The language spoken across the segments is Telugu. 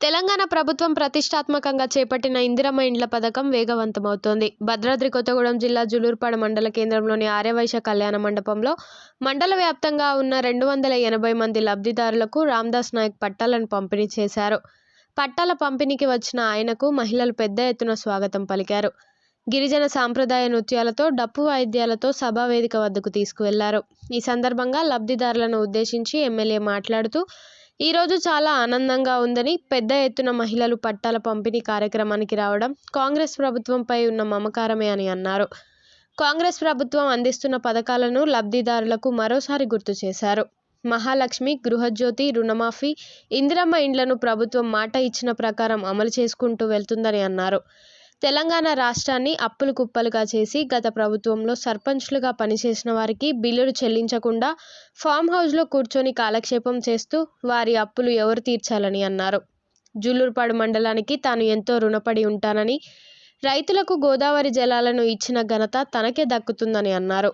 తెలంగాణ ప్రభుత్వం ప్రతిష్టాత్మకంగా చేపట్టిన ఇందిరమ్మ ఇండ్ల పథకం వేగవంతమవుతోంది. భద్రాద్రి కొత్తగూడెం జిల్లా జులూర్పాడ మండల కేంద్రంలోని ఆర్యవైశ్య కళ్యాణ మండపంలో మండల వ్యాప్తంగా ఉన్న రెండు వందల ఎనభై మంది లబ్ధిదారులకు రామ్దాస్ నాయక్ పట్టాలను పంపిణీ చేశారు. పట్టాల పంపిణీకి వచ్చిన ఆయనకు మహిళలు పెద్ద ఎత్తున స్వాగతం పలికారు. గిరిజన సాంప్రదాయ నృత్యాలతో డప్పు వాయిద్యాలతో సభా వేదిక వద్దకు తీసుకువెళ్ళారు. ఈ సందర్భంగా లబ్ధిదారులను ఉద్దేశించి ఎమ్మెల్యే మాట్లాడుతూ ఈరోజు చాలా ఆనందంగా ఉందని పెద్ద ఎత్తున మహిళలు పట్టాల పంపిణీ కార్యక్రమానికి రావడం కాంగ్రెస్ ప్రభుత్వంపై ఉన్న మమకారమే అని అన్నారు. కాంగ్రెస్ ప్రభుత్వం అందిస్తున్న పథకాలను లబ్ధిదారులకు మరోసారి గుర్తు చేశారు. మహాలక్ష్మి గృహజ్యోతి రుణమాఫీ ఇందిరమ్మ ఇండ్లను ప్రభుత్వం మాట ఇచ్చిన ప్రకారం అమలు చేసుకుంటూ వెళ్తుందని అన్నారు. తెలంగాణ రాష్ట్రాన్ని అప్పులు కుప్పలుగా చేసి గత ప్రభుత్వంలో సర్పంచ్లుగా పనిచేసిన వారికి బిల్లులు చెల్లించకుండా ఫామ్ హౌస్లో కూర్చొని కాలక్షేపం చేస్తూ వారి అప్పులు ఎవరు తీర్చాలని అన్నారు. జుల్లూరుపాడు మండలానికి తాను ఎంతో రుణపడి ఉంటానని రైతులకు గోదావరి జలాలను ఇచ్చిన ఘనత తనకే దక్కుతుందని అన్నారు.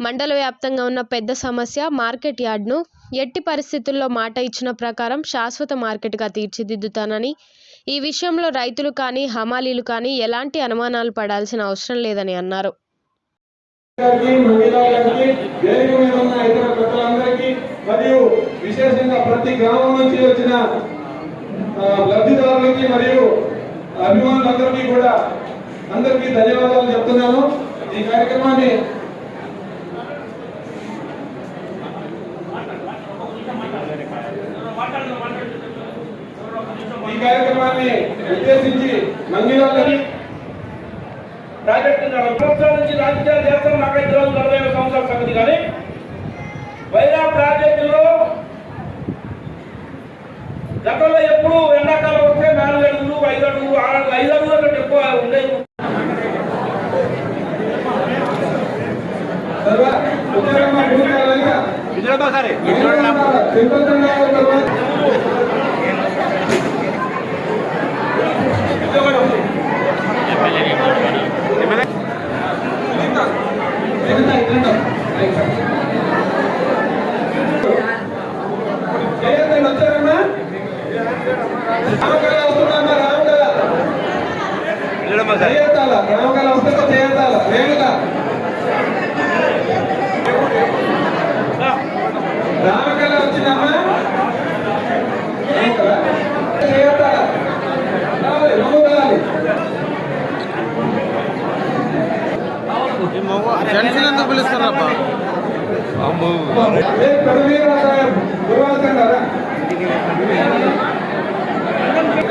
మండల వ్యాప్తంగా ఉన్న పెద్ద సమస్య మార్కెట్ యార్డ్ను ఎట్టి పరిస్థితుల్లో మాట ఇచ్చిన ప్రకారం శాశ్వత మార్కెట్గా తీర్చిదిద్దుతానని ఈ విషయంలో రైతులు కానీ హమాలీలు కానీ ఎలాంటి అనుమానాలు పడాల్సిన అవసరం లేదని అన్నారు. మరియు విశేషంగా ప్రతి గ్రామం నుంచి వచ్చిన లబ్ధిదారులకి మరియు అభిమానులందరికీ కూడా అందరికీ ధన్యవాదాలు చెప్తున్నాను. ఈ కార్యక్రమాన్ని ఉద్దేశించి మంగిరాలని ప్రాజెక్టు సంవత్సరాల నుంచి రాజకీయాలు చేస్తాం. నాకైతే రోజు నలభై ఐదు సంవత్సరాల సంగతి కానీ వైరా ప్రాజెక్టులో గతంలో ఎప్పుడు ఎండాకాలం వస్తే నాలుగు అడుగులు ఐదు అడుగులు ఆరు అడుగులు ఐదు అడుగుల కంటే ఎక్కువ ఉండేది తర్వాత ఉత్తరమ్మ భూమికాలంగా సింపతంగా తర్వాత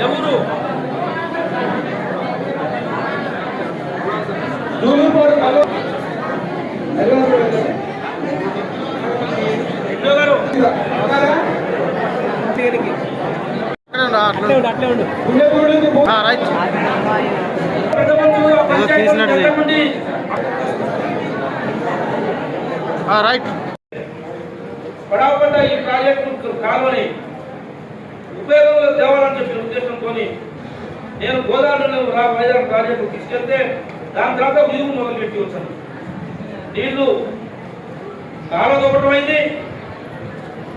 ఎవరు రైట్. తీసినట్టు పెద్ద మంది రైట్. పడాపడ్డ ఈ ప్రాజెక్టు కాల్వని ఉపయోగంలో తేవాలని చెప్పిన ఉద్దేశంతో నేను గోదావరిలో రా వైజాగ్ ప్రాజెక్టు తీసుకెళ్తే దాని తర్వాత వీరు మొదలుపెట్టి వచ్చాను. నీళ్ళు కాలం దొరకటమైంది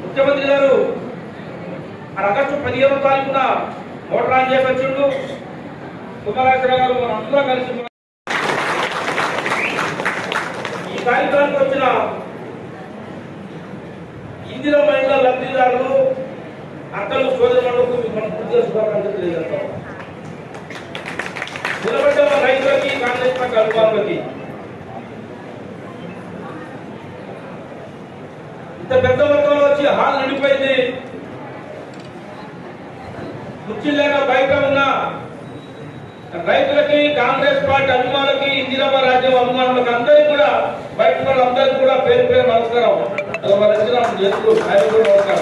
ముఖ్యమంత్రి గారు ఆ ఆగస్టు పదిహేనో తారీఖున మోటార్ ఆన్ చేసి వచ్చిండు. సుబ్బరాజరావు గారు మనం కలిసి ఈ కార్యక్రమానికి వచ్చిన ఇందిరా మహిళా లబ్ధిదారులు అక్కలు సోదరులకు మనం పూర్తిగా శుభాకాంక్షలు తెలియజేస్తాం. నిలబడ్డ రైతులకి కాంగ్రెస్ పార్టీ అభిమానులకి ఇంత పెద్ద మొత్తంలో వచ్చి హాల్ నిండిపోయింది. కుర్చీ లేక బయట ఉన్న రైతులకి కాంగ్రెస్ పార్టీ అభిమానులకి ఇందిరామ రాజ్యం అభిమానులకు అందరికీ కూడా బయట వాళ్ళందరికీ కూడా పేరు పేరు నమస్కారం. అది మన ఇచ్చిన చేతులు ఆయన కూడా